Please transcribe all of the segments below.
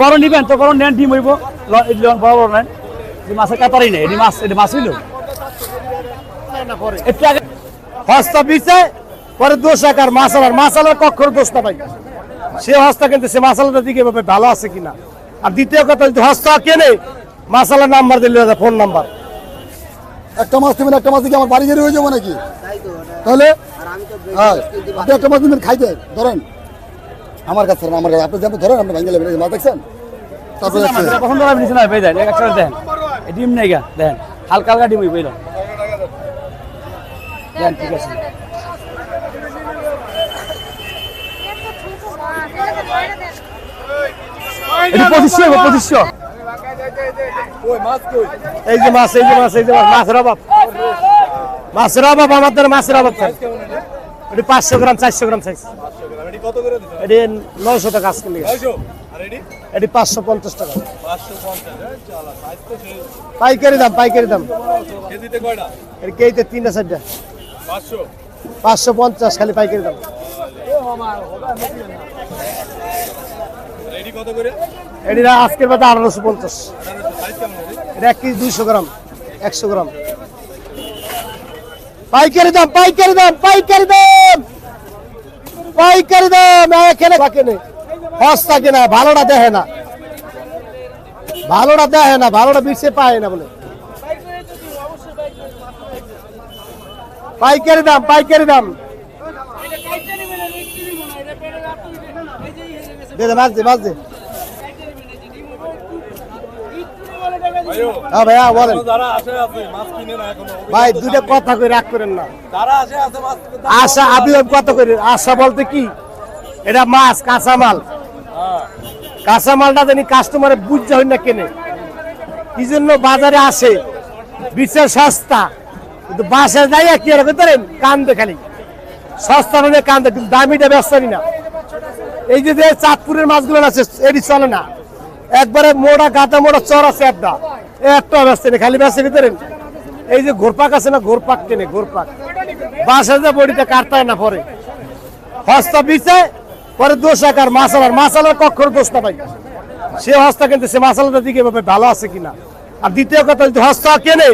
বড় নিবেন তো বড় নেন ডিম হইব। বড় বড় নেন। এই মাছের কাতারই নেই এটি মাছ এটি মাছ হইল। হস্তা বিছে পরে দোষ আকার মাসালার মাসালার কক্ষর দোষ না ভাই। সে হস্তা কিন্তু সে মাসালাটা দিকে ভাবে ভালো আছে কিনা। আর দ্বিতীয় কথা যদি হস্তা কেনে মাসালার নাম্বার দিলে ফোন নাম্বার। একটা মাছ দিবেন একটা মাছ দিকে আমার বাড়ি গেলে হয়ে যাব নাকি? তাহলে? হ্যাঁ একটা মাছ দিবেন খাইতে ধরেন। আমার কাছে না, আমার কাছে। আপনি যেমন ধরেন আপনি ভাঙ্গে নেবেন মাছ দেখছেন? তারপরে হচ্ছে- কখন ধরা নিচে না পেয়ে একটা দেন ডিম নেই গা দেন। হালকা হালকা ডিম এলো দেন। ঠিক আছে। এটি পঁচিশশো হইব পঁচিশশো। এই যে মাছ এই যে মাছ এই যে মাছ মাছের অভাব। মাছের অভাব আমাদের মাছের অভাব চাই এটি? পাঁচশো গ্রাম চারশো গ্রাম সাইজ এটি নয়শো টাকা আজকে এটি? পাঁচশো পঞ্চাশ টাকা। পাইকারি দাম পাইকারি দাম। এর কেইতে তিনটা চারটা। পাঁচশো? পঞ্চাশ খালি পাইকারি দাম। এটি আজকের বাদে আঠারোশো পঞ্চাশ। এটা এক কেজি দুইশো গ্রাম একশো গ্রাম। পাইকারি দাম পাইকারি দাম পাইকারি দাম! পাইকারি দাম এখানে কেনে সস্তা কিনা ভালোটা দেখে না। ভালোটা দেখে না ভালোটা বিছে পায় না বলে। পাইকারি দাম পাইকারি দাম। দেখছি দে মাছ দে মাছ দে। হ্যাঁ ভাইয়া বলেন। ভাই কথা কই রাগ করেন না। আশা আমি কথা করি আশা বলতে কি? এটা মাছ মালটা জানি কাস্টমারে বুঝতে হয় না কেনে। কি জন্য বাজারে আসে? বিচার সস্তা। কিন্তু বাসায় যাইয়া কি আর পারেন? কান্দে খালি। সস্তা মানে কান্দে কিন্তু দামিটা ব্যস্ত না। এই যে যে চাঁদপুরের মাছগুলো আছে এটি চলে না। একবারে মোড়া গাঁদা মোড়া চর আছে একটা একটা ব্যস্ত খালি ব্যস্ত ভিতরে। এই যে ঘোরপাক আছে না, ঘোরপাক কেনে ঘোরপাক। বাসায় যে বডিটা কাটতে হয় না পরে। হস্তা বিছে, পরে দোষ আকার মাসালার মাসালার কক্ষর দোষ না ভাই। সে হস্তা কিন্তু, সে মাসালাটা দিকে ভাবে ভালো আছে কিনা। আর দ্বিতীয় কথা যদি হস্তা কেনে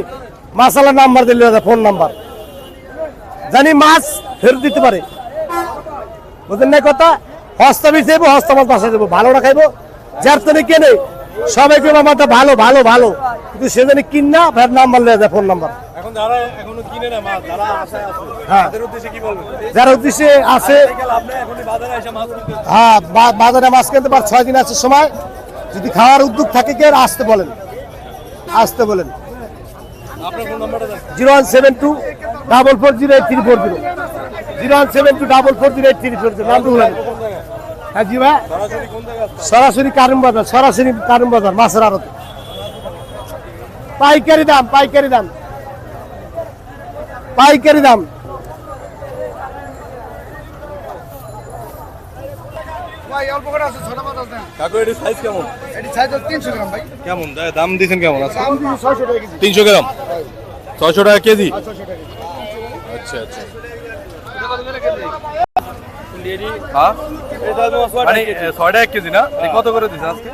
মাসালার নাম্বার দিলে ফোন নাম্বার। জানি মাছ ফেরত দিতে পারে। বুঝলেন না কথা? হস্তা বিছে হস্তা মাছ বাসা দেবো ভালোটা খাইবো। যার তুমি কেনে সবাইকে আমারটা ভালো ভালো ভালো? কিন্তু সে জানি কিন না ফের নাম্বার লেগে যায় ফোন নাম্বার। এখন যারা হ্যাঁ। উদ্দেশ্যে কি বলবেন? যার উদ্দেশ্যে আছে হ্যাঁ বাজারে মাছ কিনতে পার ছয় দিন আছে সময়। যদি খাওয়ার উদ্যোগ থাকে কে আসতে বলেন। আসতে বলেন। আপনার ফোন নাম্বারটা দেন। Zero one seven two double four zero eight three four zero. Zero one seven two double four zero eight three four zero. হ্যাঁ জি ভাই। সরাসরি কোন কারণ বাজার সরাসরি কারণ বাজার মাছের আড়ত। পাইকারি দাম পাইকারি দাম। পাইকারি দাম। কাকু এটির সাইজ কেমন? এটি সাইজ তিনশো গ্রাম ভাই। কেমন? দা- দাম কেমন? কেজি। তিনশো গ্রাম? ছয়শো টাকা কেজি? আচ্ছা আচ্ছা। হ্যাঁ? মানে ছয়টা এক কেজি না? কত করে দিচ্ছেন আজকে?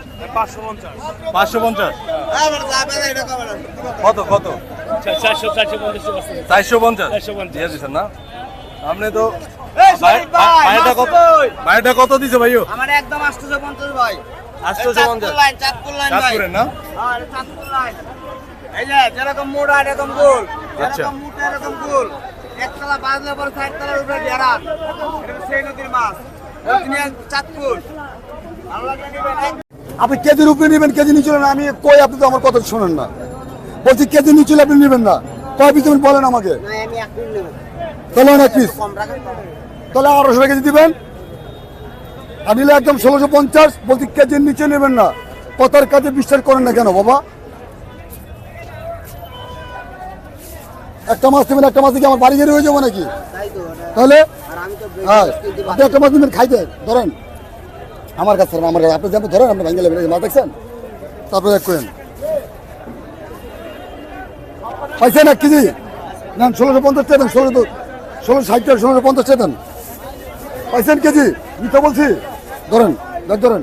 পাঁচশো পঞ্চাশ। কত কত? চারশো পঞ্চাশ। দিয়ে দিচ্ছেন না? আপনি তো ভাই- ভাই- ভাইটা কত ভাইটা কত দিছে ভাইও? আমার একদম আটশোশো পঞ্চাশ ভাই। আটশোশো পঞ্চাশ। চাঁদপুরের না? হ্যাঁ, এই যে যেরকম মোটা এরকম গোল। আচ্ছা। যেরকম মোটা এরকম গোল। একতলা বাজলে পরে ষাট তলার উপরে ডেরান এটা সেই নদীর মাছ। আপনি কেজির উপরে নেবেন কেজি নিচে নেবেন আমি কই আপনি তো আমার কথা শোনেন না। বলছি কেজি নিচে আপনি নেবেন না। কয় পিস বলেন আমাকে। না, আমি এক পিস তাহলে। তাহলে টাকা কেজি দিবেন। আর নিলে একদম ষোলোশো পঞ্চাশ। বলছি কেজির নিচে নেবেন না। কথার কাজে বিশ্বাস করেন না কেন বাবা? একটা মাছ নেবেন একটা মাছ দিকে আমার বাড়ি গেলে হয়ে যাব নাকি? তাহলে হ্যাঁ আপনি একটা মাছ নেবেন খাইতে ধরেন। আমার কাছে আমার কাছে আপনি যেমন ধরেন আপনি ভাঙ্গে নেবেন মাছ দেখছেন? তারপরে এক করেন পাইছেন এক কেজি? নেন ষোলোশো পঞ্চাশ টাকা দেন ষোলোশো ষোলো ষাট টাকা ষোলোশো পঞ্চাশ টাকা দেন পাইছেন কেজি? মিথ্যা বলছি? ধরেন দেখ ধরেন।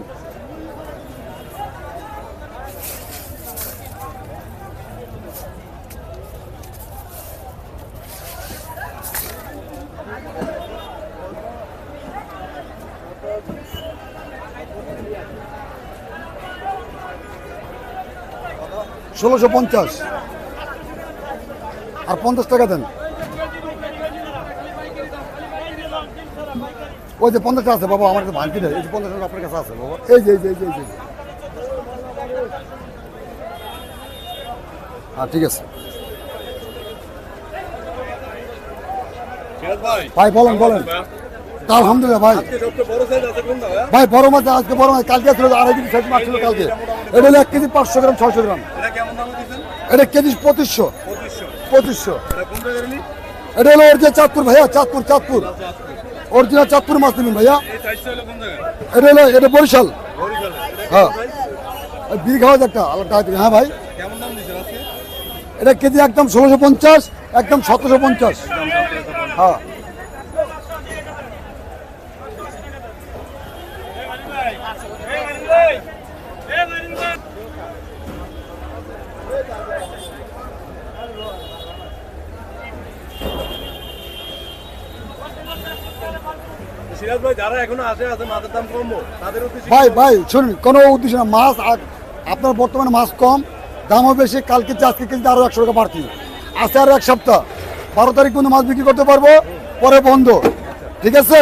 ষোলোশো পঞ্চাশ। আর পঞ্চাশ টাকা দেন। ওই যে পঞ্চাশটা আছে বাবা আমার কাছে ভাঙতি নেই। এই যে পঞ্চাশ টাকা আপনার কাছে আছে বাবা। এই যে এই যে এই যে এই যে। হ্যাঁ ঠিক আছে। ভাই। বলেন বলেন। তা আলহামদুলিল্লাহ ভাই। ভাই বড় মাছ আজকে বড় মাছ কালকে ছিল আড়াই কেজি সাইজ মাছ ছিল কালকে। এটা হলো এক কেজি পাঁচশো গ্রাম ছশো গ্রাম। এটা কেজি পঁচিশশো। পঁচিশশো। এটা হলো ওর যে চাঁদপুর ভাইয়া চাঁদপুর চাঁদপুর। অরিজিনাল চাঁদপুর মাছ নেবেন ভাইয়া। এটা হলো এটা বরিশাল। হ্যাঁ। ওই একটা হ্যাঁ ভাই। এটা কেজি একদম ষোলোশো পঞ্চাশ। একদম সতেরোশো পঞ্চাশ। হ্যাঁ। সিরাজ ভাই যারা এখনও আসে আছে মাছের দাম কমবো। তাদের উদ্দেশ্যে ভাই ভাই শুনুন কোনো উদ্দেশ্য না। মাছ আপনার বর্তমানে মাছ কম দামও বেশি কালকে আজকে কেজি আরও একশো টাকা বাড়তি। আছে আরও এক সপ্তাহ। বারো তারিখ পর্যন্ত মাছ বিক্রি করতে পারব পরে বন্ধ। ঠিক আছে?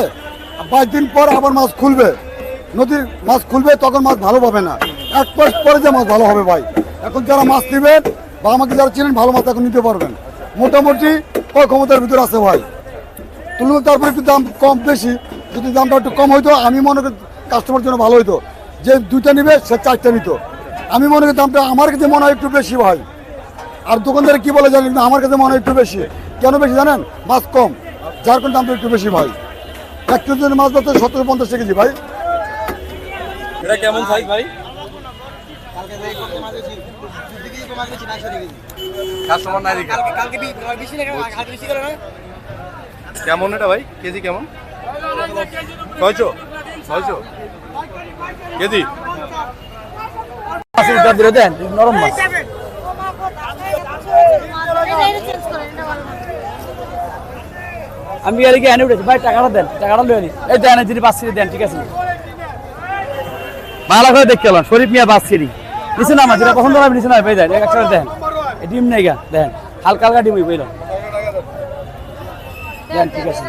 পাঁচ দিন পর আবার মাছ খুলবে। নদীর মাছ খুলবে তখন মাছ ভালো পাবে না। এক মাস পরে যে মাছ ভালো হবে ভাই। এখন যারা মাছ নেবেন বা আমাকে যারা চিনেন ভালো মাছ এখন নিতে পারবেন। মোটামুটি ওই ক্ষমতার ভিতরে আছে ভাই? তুলনা তারপরে একটু দাম কম বেশি। যদি দামটা একটু কম হইতো আমি মনে করি কাস্টমার জন্য ভালো হইতো। যে দুইটা নিবে সে চারটা নিত। আমি মনে করি দামটা আমার কাছে মনে হয় একটু বেশি ভাই। আর দোকানদারে কি বলে জানেন আমার কাছে মনে হয় একটু বেশি। কেন বেশি জানেন? মাছ কম। যার কোন দামটা একটু বেশি ভাই। এক কেজি মাছ ধরতে সতেরো পঞ্চাশ কেজি ভাই। এটা কেমন সাইজ ভাই? কেমন এটা ভাই? কেজি কেমন? কেজি আমি আর কি এনে উঠেছি ভাই, টাকাটা দেন, টাকাটা লয়ে এই দেন যদি ছিঁড়ি দেন, ঠিক আছে? ভালো করে দেখতে এলাম, শরীফ মিয়া বাস ছিঁড়ি নিচে না আমার যেটা পছন্দ হবে নিচে না পেয়ে একটা দেন। ডিম নেই গা, দেন। হালকা হালকা ডিম দেন, ঠিক আছে।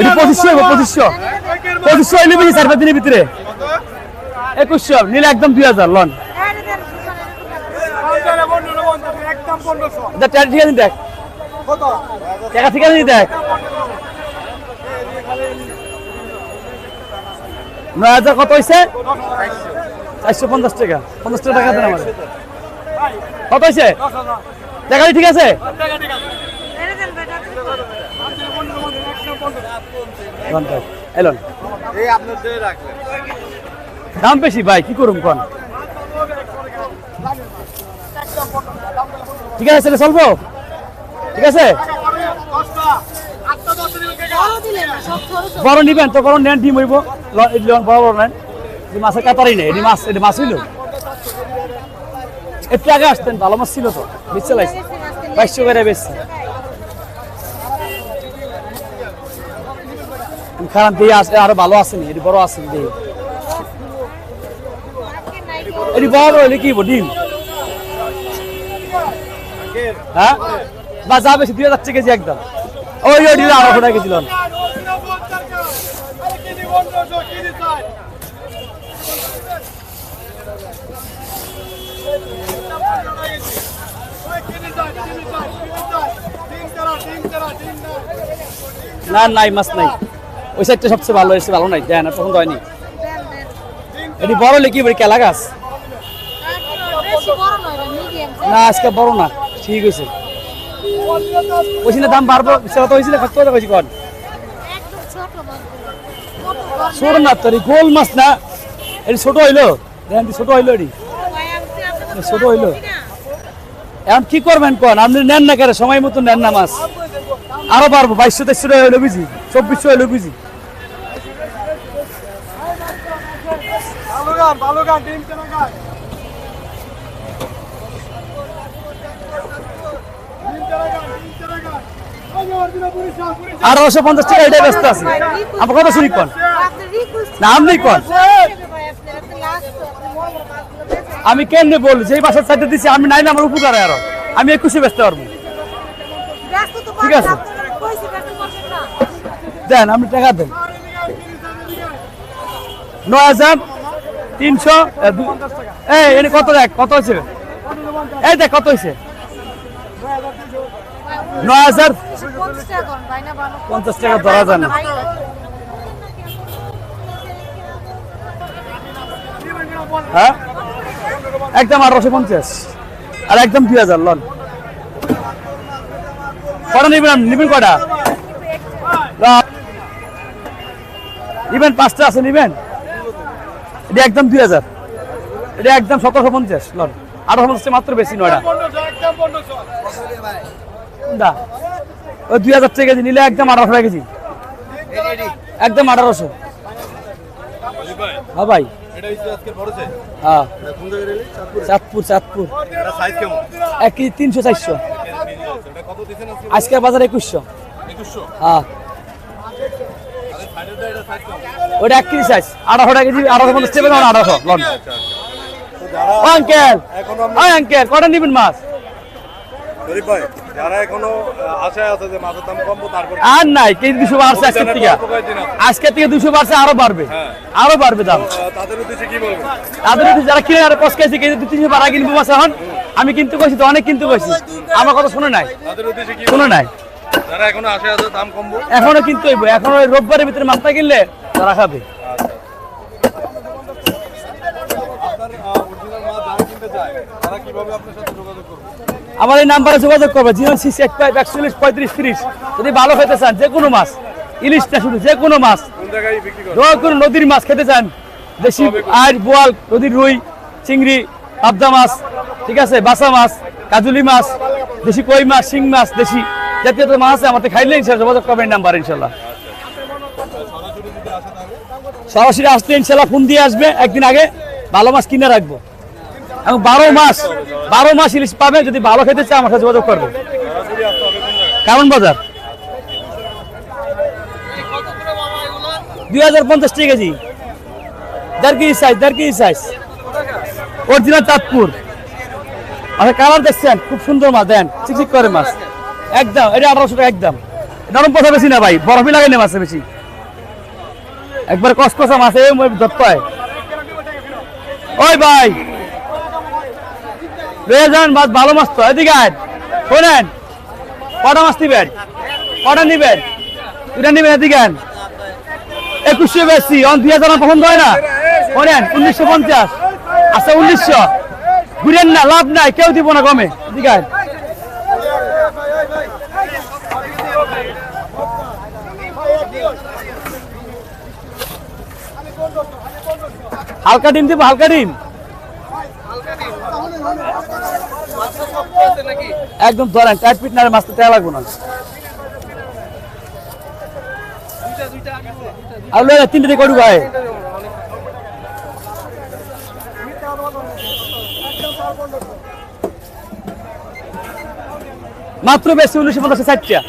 এটা পঁচিশশো পঁচিশশো। পঁচিশশো হইলে বেশি চার পাঁচ দিনের ভিতরে। একুশশো, নিলে একদম দুই হাজার, লন। ঠিক আছে দেখ। টাকা ঠিক আছে দেখ। নয় হাজার কত হয়েছে চারশো পঞ্চাশ টাকা। পঞ্চাশ টাকা টাকা দেন আমাদের। কত হয়েছে টাকা ঠিক আছে? দাম বেশি ভাই, কি করুম কোন? ঠিক আছে চলবো? ঠিক আছে? বড় নিবেন তো, বড় নেন, ডিম হইব। বড় বড় নেন। মাছের কাতারই নেই এটি মাছ এটি মাছ হইল। একটু আগে আসতেন, ভালো মাছ ছিল তো, বেশি লাইছে বাইশশো করে বেশি। খারাপ দিয়ে আসে আরও ভালো আসেনি এটি বড় আসেনি দিয়ে এটি বড় বড় হলে কি ডিম? হ্যাঁ? বা যা বেশি দুই হাজার কেজি একদম। ওই ওই ডিম আড়াইশো টাকা না, নাই, মাছ নাই। ওই সাইডটা সবচেয়ে ভালো এসে ভালো নাই। দেন পছন্দ হয়নি। এটি বড় হলে কি বলি, কেলা গাছ? না, আজকে বড় না, ঠিক হয়েছে। ওইখানে দাম বাড়বো সেটা তো কত ছোট না গোল মাছ না। এটি ছোট হইল। ছোট হইল ছোট হইল। এখন কি করবেন কোন? আপনি নেন না কেন? সময় মতো নেন না মাছ। আরও বাড়বো, বাইশশো তেইশশো টাকা হইল বুঝি চব্বিশশো কেন কেন কেন গান আঠারোশো পঞ্চাশ টাকা এটাই ব্যস্ত আছে। আমার কথা শুনি কন? না আপনি কন। আমি কেমনে বল যেই বাসার সাইডে দিচ্ছি আমি নাই না আমার উপকারে আরও। আমি একুশে ব্যস্ত পারব। ঠিক আছে। দেন, আপনি টাকা দেন। নয় হাজার তিনশো এই কত দেখ, কত হয়েছে? এই দেখ, কত হয়েছে? নয় হাজার পঞ্চাশ টাকা ধরা যায় না। হ্যাঁ? একদম আঠারোশো পঞ্চাশ। আর একদম দুই হাজার, লন। কটা নিবেন নিবেন কটা? নিবেন পাঁচটা আছে নিবেন এটা একদম দুই হাজার। এটা একদম সতেরোশো পঞ্চাশ, লন। আঠারোশো পঞ্চাশ মাত্র বেশি নয়টা কোনটা ওই দুই হাজার টাকা কেজি নিলে একদম আঠারোশো টাকা কেজি। একদম আঠারোশো। হ্যাঁ ভাই। হ্যাঁ। চাঁদপুর চাঁদপুর। এক কেজি তিনশো চারশো। আজকের বাজার একুশশো। 2100 হ্যাঁ আরে সাইডেরটা এটা সাইজ কেমন ওটা এক কেজি সাইজ আঠারো টাকা কেজি আঠারো পঞ্চাশ টাকা দাম আঠারোশো লন। ও আঙ্কেল ও আঙ্কেল কটা নিবেন মাছ? আর নাই কেজি দুশো বাড়ছে আজকের থেকে? আজকের থেকে দুশো বাড়ছে আরও বাড়বে। হ্যাঁ। আরও বাড়বে দাম। তাদের উদ্দেশ্যে যারা কিনে আর পস্কাইছে কেজি দু তিনশো বাড়া কিনবো মাছ এখন? আমি কিন্তু কইছি তো অনেক কিন্তু কইছি। আমার কথা শুনে নাই। শুনে নাই। যারা এখনও আশায় আছে, দাম কমবো। এখনও কিন্তু এখন ওই রোববারের ভিতরে মাছটা কিনলে তারা খাবে। আমার এই নাম্বারে যোগাযোগ করবে, জিরো সিক্স এইট ফাইভ একচল্লিশ পঁয়ত্রিশ তিরিশ। যদি ভালো খেতে চান, যে কোনো মাছ ইলিশ না শুধু যে কোনো মাছ কোনো নদীর মাছ খেতে চান। দেশি আর বোয়াল, নদীর রুই, চিংড়ি, পাবদা মাছ, ঠিক আছে, বাসা মাছ, কাজুলি মাছ, দেশি কই মাছ, শিং মাছ, দেশি জাতীয় মাছ আছে আমাদের খাইলে ইনশাল্লাহ যোগাযোগ করবেন নাম্বার ইনশাল্লাহ। সরাসরি আসতে ইনশাল্লাহ ফোন দিয়ে আসবে, একদিন আগে ভালো মাছ কিনে রাখব। এবং বারো মাস বারো মাস ইলিশ পাবে, যদি ভালো খেতে চায় আমার সাথে যোগাযোগ করবে। কেমন বাজার। দুই হাজার পঞ্চাশ টাকা কেজি। দেড় কেজি সাইজ দেড় কেজি সাইজ অরিজিনাল চাঁদপুর। আচ্ছা কালার দেখছেন? খুব সুন্দর মাছ, দেন। চিকচিক করে মাছ। একদম, এটা আঠারোশো টাকা একদম। নরম পয়সা বেশি না ভাই, বরফই লাগে না মাছে বেশি। একবার কসকসা মাছ হয়। ওই ভাই। রয়ে যান মাছ ভালো মাছ তো, এদিকে আয়। শোনেন, কটা মাছ নিবেন? কটা নিবেন? দুটা নিবেন, এদিকে আন। একুশশো বেশি, অন দুই হাজার পছন্দ হয় না? শোনেন, উনিশশো পঞ্চাশ। আচ্ছা উনিশশো। ঘুরেন না, লাভ নাই, কেউ দিব না কমে এদিকে আন। হালকা ডিম দিব, হালকা ডিম। একদম ধরেন টাইট পিট না মাছটা তেল লাগবো না। তিনটে দিয়ে ভাই মাত্র বেশি উনিশশো পঞ্চাশ, ষাটটা।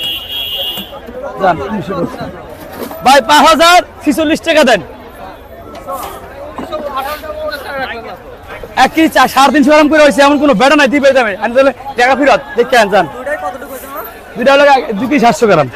ভাই, পাঁচ হাজার ছিচল্লিশ টাকা দেন। এক কেজি সাড়ে তিনশো গ্রাম করে হয়েছে এমন কোনো বেড়া নাই দিবে যাবে আমি তাহলে টাকা ফেরত দেখে আন যান দুইটা হলো দুই কেজি সাতশো গ্রাম।